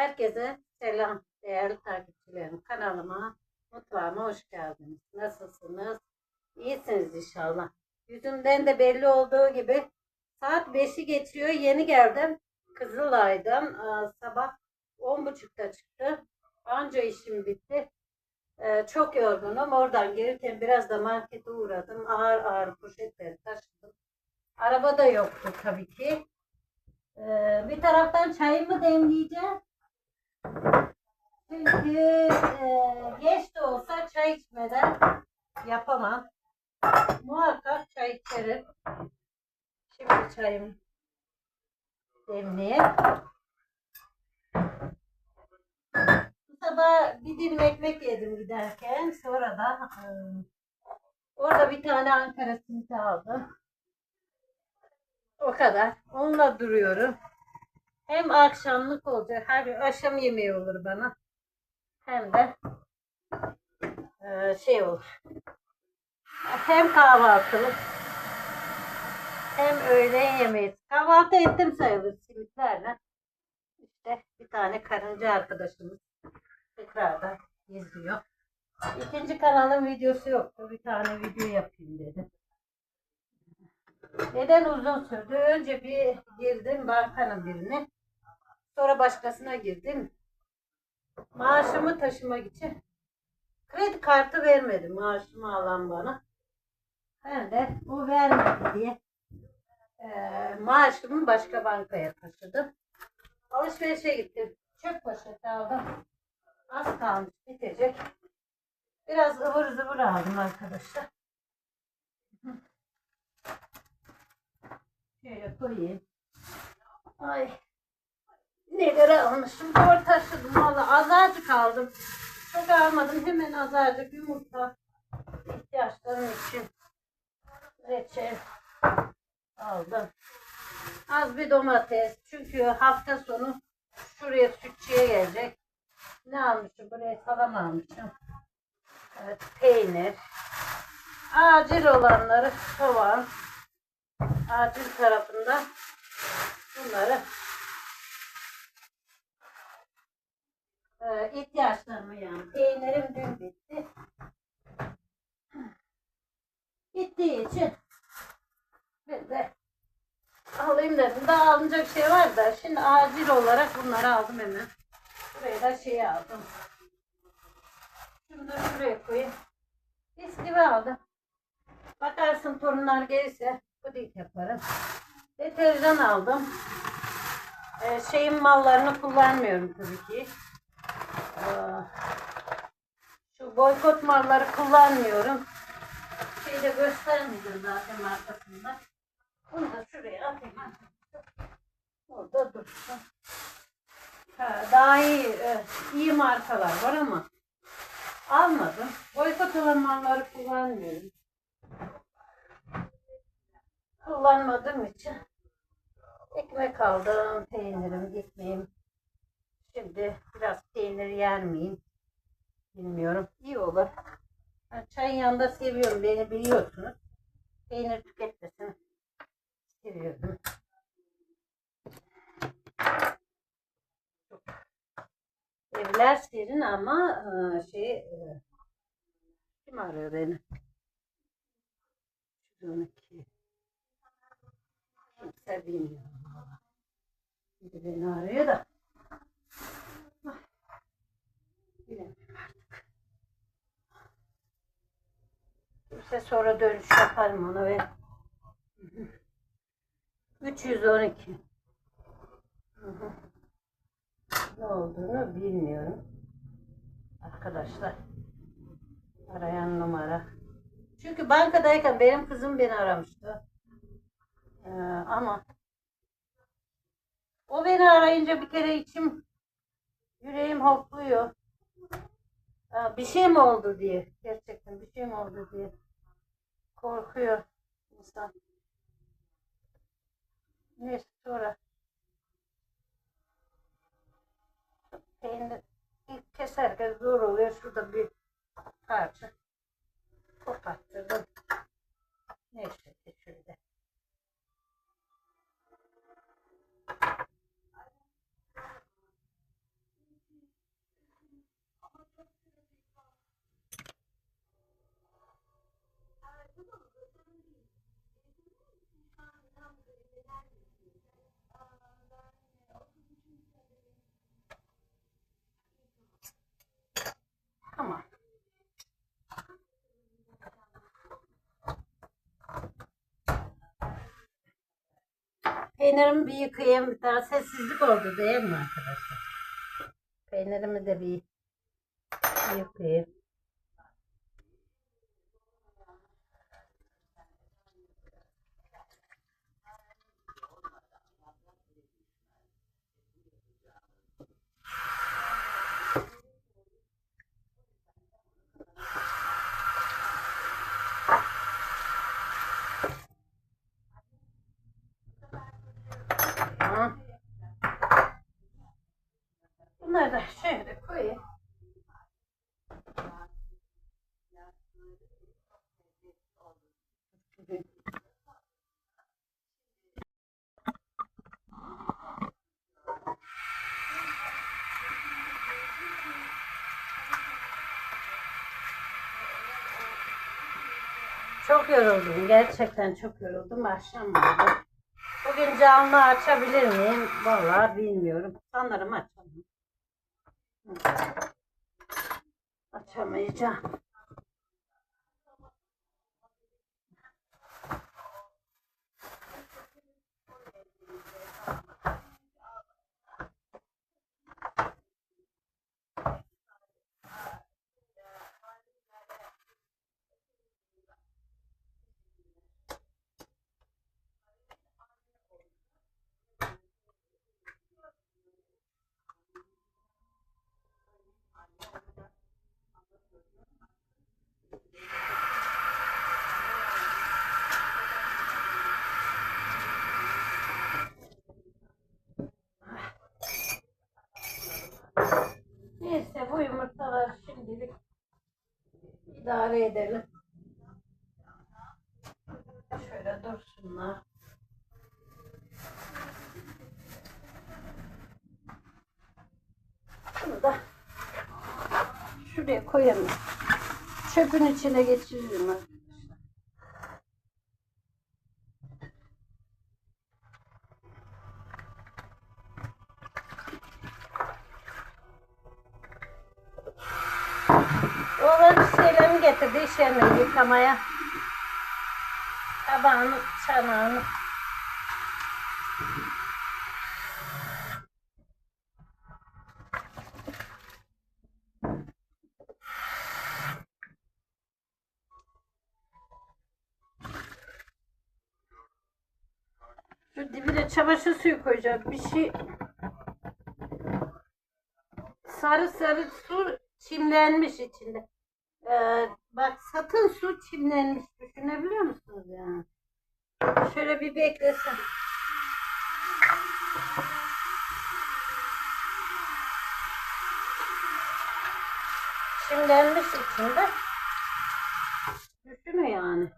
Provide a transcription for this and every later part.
Herkese selam değerli takipçilerim. Kanalıma, mutfağıma hoş geldiniz. Nasılsınız? İyisiniz inşallah. Yüzümden de belli olduğu gibi saat 5'i geçiyor. Yeni geldim. Kızılay'dan sabah 10.30'da çıktı. Anca işim bitti. Ee, çok yorgunum. Oradan gelirken biraz da markete uğradım. Ağır ağır poşetleri taşıdım. Araba da yoktu tabii ki. Ee, bir taraftan çayımı demleyeceğim. Çünkü e, geç de olsa çay içmeden yapamam. Muhakkak çay içerim. Şimdi çayımı demleyeyim. Bu sabah bir dilim ekmek yedim giderken. Sonra da e, orada bir tane Ankara simiti aldım. O kadar. Onunla duruyorum. Hem akşamlık olacak, her akşam yemeği olur bana. Hem de e, şey olur. Hem kahvaltılık hem öğlen yemeği. Kahvaltı ettim sayılır simitlerle. İşte bir tane karınca arkadaşımız tekrardan izliyor. İkinci kanalın videosu yoktu. Bir tane video yapayım dedim. Neden uzun sürdü? Önce bir girdim bankanın birine. Sonra başkasına girdim. Maaşımı taşımak için kredi kartı vermedi maaşımı alan bana. Ben de bu vermedi diye eee, maaşımı başka bankaya taşıdım. Alışverişe gittim. Çöp poşeti aldım. Az kalmış bitecek. Biraz ıvır zıvır aldım arkadaşlar. Şöyle koyayım. Ay. Neler almışım. Zor taşıdım valla. Azarcık aldım. Çok almadım. Hemen azarcık yumurta. ihtiyaçlarım için. Reçel aldım. Az bir domates. Çünkü hafta sonu şuraya sütçüye gelecek. Ne almışım? Buraya salam almışım. Evet, peynir. Acil olanları soğan. Acil tarafında bunları e, ihtiyaçlarımı yani. Peynirim dün bitti. Bittiği için ben de alayım dedim. Daha alınacak şey var da şimdi acil olarak bunları aldım hemen. Buraya da şeyi aldım. Şunu da şuraya koyayım. Bisküvi aldım. Bakarsın torunlar gelirse puding yaparım. Deterjan aldım. Ee, şeyin mallarını kullanmıyorum tabii ki. Ee, şu boykot malları kullanmıyorum. Şeyde göstermedim zaten markasında. Bunu da şuraya atayım. Orada dursun. Ha, daha iyi, e, iyi markalar var ama almadım. Boykot olan malları kullanmıyorum. Kullanmadığım için ekmek aldım. Peynirim, ekmeğim. Şimdi biraz peynir yer miyim? Bilmiyorum. İyi olur. Ben çayın yanında seviyorum. Beni biliyorsunuz. Peynir tüketmesini seviyorum. Evler serin ama e, şey e, kim arıyor beni? 112. Kimse bilmiyor. Biri beni arıyor da. Ay, Bilemiyorum artık. Kimse sonra dönüş yaparım ona ve 312. Hı hı. Ne olduğunu bilmiyorum. Arkadaşlar. Arayan numara. Çünkü bankadayken benim kızım beni aramıştı. Ee, ama o beni arayınca bir kere içim yüreğim hopluyor. Ee, bir şey mi oldu diye. Gerçekten bir şey mi oldu diye. Korkuyor insan. Neyse sonra peynir ilk keserken zor oluyor. Şurada bir parça koparttırdım. Neyse ki şöyle. Tamam. Peynirimi bir yıkayayım. Bir daha sessizlik oldu değil mi arkadaşlar? Peynirimi de bir yıkayayım. Tamam. Bunları da şöyle koyayım. Çok yoruldum. Gerçekten çok yoruldum. Akşam oldu. Bugün canlı açabilir miyim? Vallahi bilmiyorum. Sanırım açamam. Hı. Açamayacağım. Neyse idare edelim. Şöyle dursunlar. Bunu da şuraya koyalım. Çöpün içine geçiririm getirdi iş yerine yıkamaya. Tabağını, çanağını. Şu dibine çamaşır suyu koyacağım. Bir şey sarı sarı su çimlenmiş içinde. Ee, bak satın su çimlenmiş. Düşünebiliyor musunuz yani? Şöyle bir beklesin. Çimlenmiş içinde. Düşünün yani.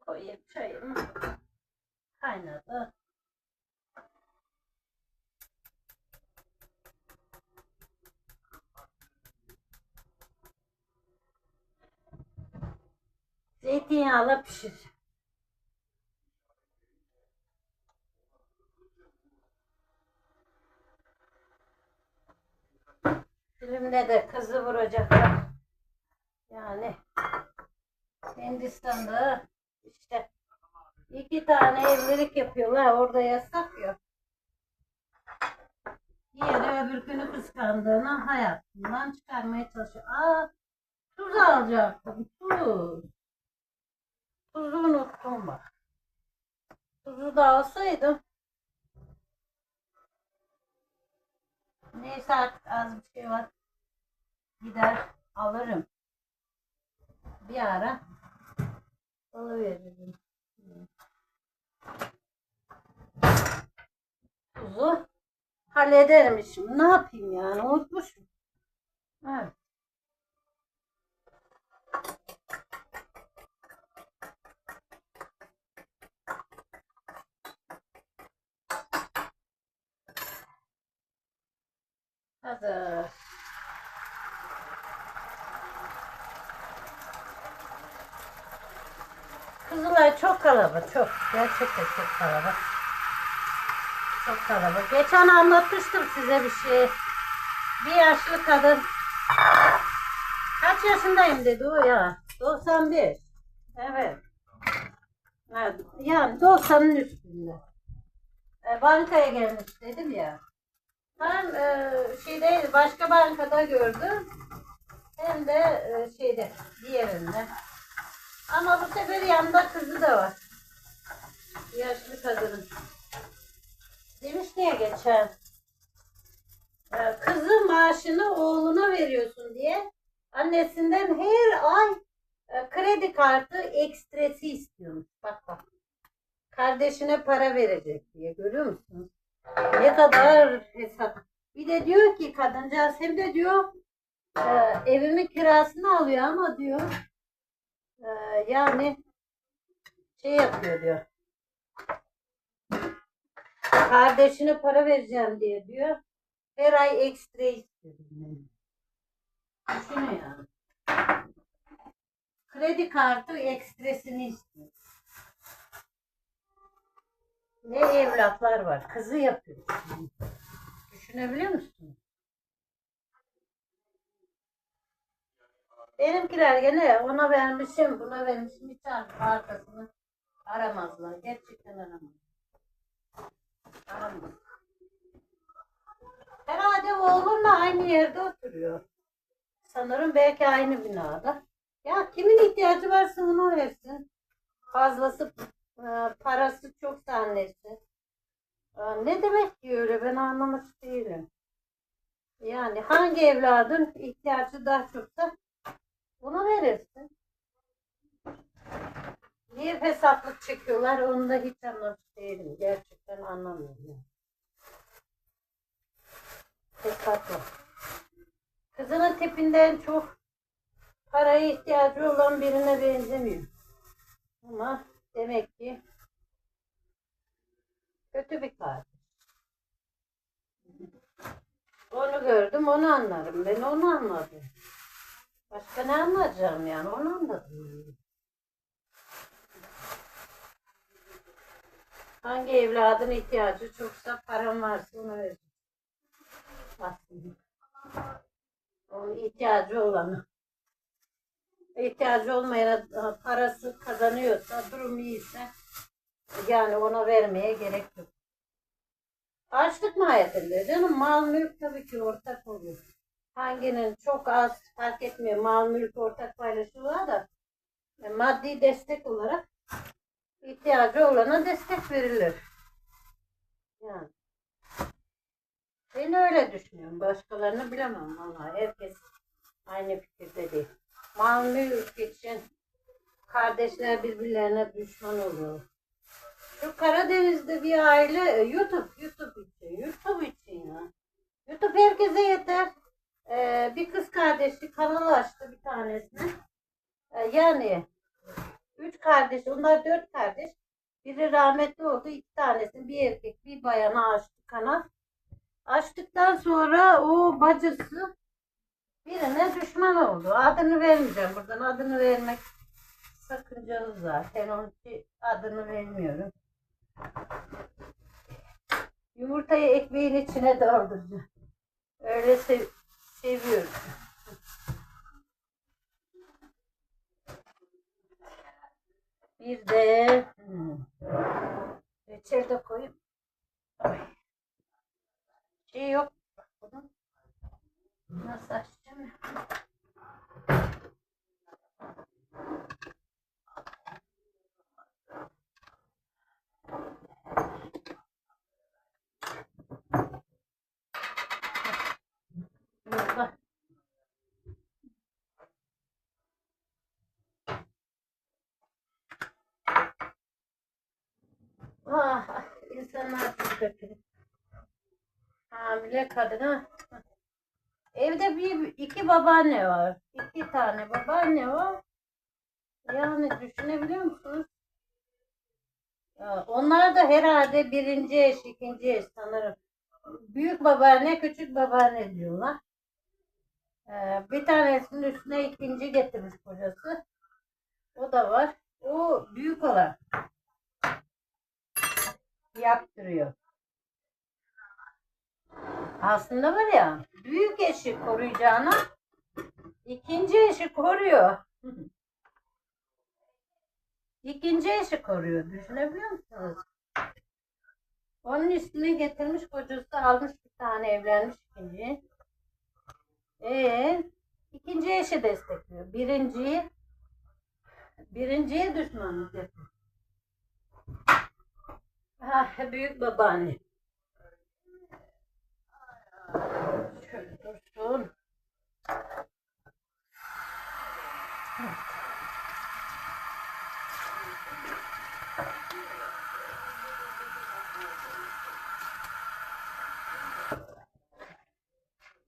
Koyayım çayımı. Kaynadı. Zeytinyağla pişir. Filmde de kızı vuracaklar. Yani Hindistan'da işte evlilik yapıyorlar. Orada yasak ya. Diğeri öbürkünü kıskandığını hayatından çıkarmaya çalışıyor. Aa, tuz alacaktım. Tuz. Tuzu unuttum bak. Tuzu da alsaydım. Neyse artık az bir şey var. Gider alırım. Bir ara alıveririm. Tuzu halledermişim. Ne yapayım yani unutmuşum. Evet. Hazır. Kızılay çok kalabalık, çok. Gerçekten çok kalabalık. Çok kalabalık. Geçen anlatmıştım size bir şey. Bir yaşlı kadın. Kaç yaşındayım dedi o ya. 91. Evet. Evet, Yani 90'ın üstünde. E, bankaya gelmiş dedim ya. Hem e, şeyde başka bankada gördüm. Hem de e, şeyde diğerinde. Ama bu sefer yanında kızı da var. Yaşlı kadının. Demiş diye geçen. Kızı maaşını oğluna veriyorsun diye annesinden her ay e, kredi kartı ekstresi istiyormuş. Bak bak. Kardeşine para verecek diye görüyor musunuz? Ne kadar hesap. Bir de diyor ki kadıncağız hem de diyor e, evimin kirasını alıyor ama diyor e, yani şey yapıyor diyor. Kardeşine para vereceğim diye diyor. Her ay ekstra istiyor. Düşünün yani. Kredi kartı ekstresini istiyor. Ne evlatlar var. Kızı yapıyor. Düşünebiliyor musun? Benimkiler gene ona vermişim, buna vermişim. Hiç arkasını aramazlar. Gerçekten aramaz. Aramaz. Herhalde oğlunla aynı yerde oturuyor. Sanırım belki aynı binada. Ya kimin ihtiyacı varsa onu versin. Fazlası e, parası çok annesi. E, Ne demek ki öyle ben anlamak değilim. Yani hangi evladın ihtiyacı daha çoksa bunu verirsin. Niye fesatlık çekiyorlar onu da hiç anlamış değilim. Gerçekten anlamıyorum. yani. Fesatlık. Kızının tipinden çok paraya ihtiyacı olan birine benzemiyor. Ama demek ki kötü bir kardeş. Onu gördüm, onu anlarım. Ben onu anladım. Başka ne anlayacağım yani? Onu anladım. Hangi evladın ihtiyacı çoksa param varsa onu verir. Aslında. Onun ihtiyacı olanı. İhtiyacı olmayana parası kazanıyorsa, durum iyiyse yani ona vermeye gerek yok. Açlık mahiyetinde canım mal mülk tabii ki ortak oluyor. Hanginin çok az fark etmiyor mal mülk ortak paylaşıyorlar da e, maddi destek olarak ihtiyacı olana destek verilir. Yani. Ben öyle düşünüyorum. Başkalarını bilemem vallahi. Herkes aynı fikirde değil. Mal mülk için kardeşler birbirlerine düşman oluyor. Şu Karadeniz'de bir aile e, YouTube, YouTube için, YouTube için ya. YouTube herkese yeter. Ee, bir kız kardeşi kanal açtı bir tanesini. Ee, yani üç kardeş, onlar dört kardeş. Biri rahmetli oldu, iki tanesi bir erkek, bir bayana açtı kanal. Açtıktan sonra o bacısı birine düşman oldu. Adını vermeyeceğim buradan. Adını vermek sakıncalı zaten. Onun için adını vermiyorum. Yumurtayı ekmeğin içine dolduracağım. Öyle sev seviyorum. Bir de hmm, reçel de. Ay. Şey yok. Nasıl açacağım? Burada. Ah, ah, insanlar çok kötü. Kadına. Evde bir iki babaanne var. İki tane babaanne var. Yani düşünebiliyor musunuz? Ya onlar da herhalde birinci eş, ikinci eş sanırım. büyük babaanne, küçük babaanne diyorlar. Ee, bir tanesinin üstüne ikinci getirmiş kocası. O da var. O büyük olan. Yaptırıyor. Aslında var ya büyük eşi koruyacağına ikinci eşi koruyor. İkinci eşi koruyor. Düşünebiliyor musunuz? Onun üstüne getirmiş kocası almış bir tane evlenmiş ikinci. Ee, ikinci eşi destekliyor. Birinciyi birinciye düşmanlık yapıyor. Ah, büyük babaanne. Dursun.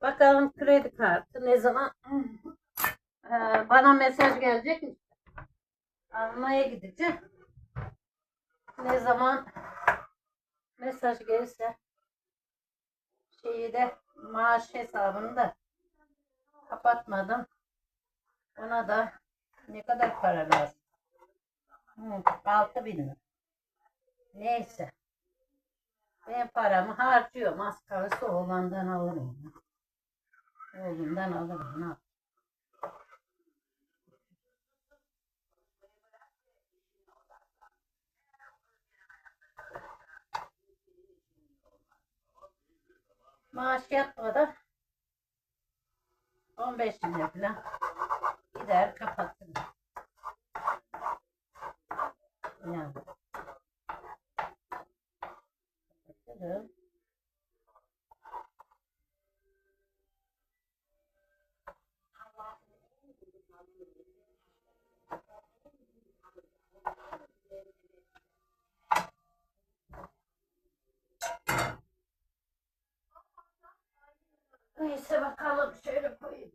Bakalım kredi kartı ne zaman Ee, bana mesaj gelecek mi? Almaya gideceğim. Ne zaman mesaj gelirse şeyi de maaş hesabını da kapatmadım. Ona da ne kadar para lazım? Hı, 6 bin lira. Neyse. Ben paramı harcıyorum. Az kalırsa oğlandan alırım. ya. Oğlumdan alırım. Ne Maaş yatmadan 15 lira falan gider kapatırım. Yani. Neyse bakalım şöyle koyayım.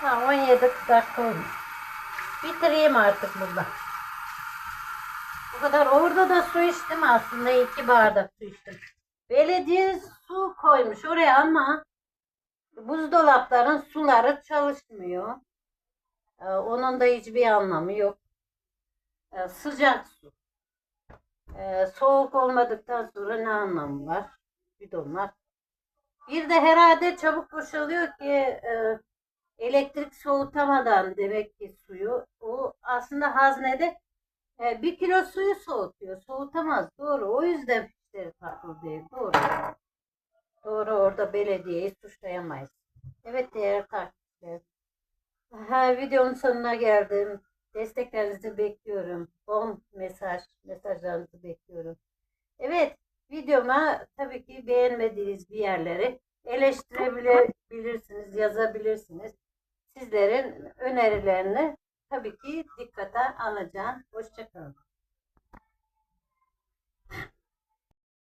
Ha 17 dakika olmuş. Bitireyim artık burada. Bu kadar. Orada da su içtim aslında. iki bardak su içtim. Belediye su koymuş oraya ama buzdolapların suları çalışmıyor. Ee, onun da hiçbir anlamı yok. Ee, sıcak su. Ee, soğuk olmadıktan sonra ne anlamı var? Bidonlar. Bir de herhalde çabuk boşalıyor ki e, elektrik soğutamadan demek ki suyu. O aslında haznede e, bir kilo suyu soğutuyor. Soğutamaz. Doğru. O yüzden fişleri takılı değil. Doğru. Doğru orada belediyeyi suçlayamayız. Evet değerli takipçiler. Ha, videonun sonuna geldim. Desteklerinizi bekliyorum. Bol mesaj, mesajlarınızı bekliyorum. Evet, videoma tabii ki beğenmediğiniz bir yerleri eleştirebilirsiniz, yazabilirsiniz. Sizlerin önerilerini tabii ki dikkate alacağım. Hoşçakalın.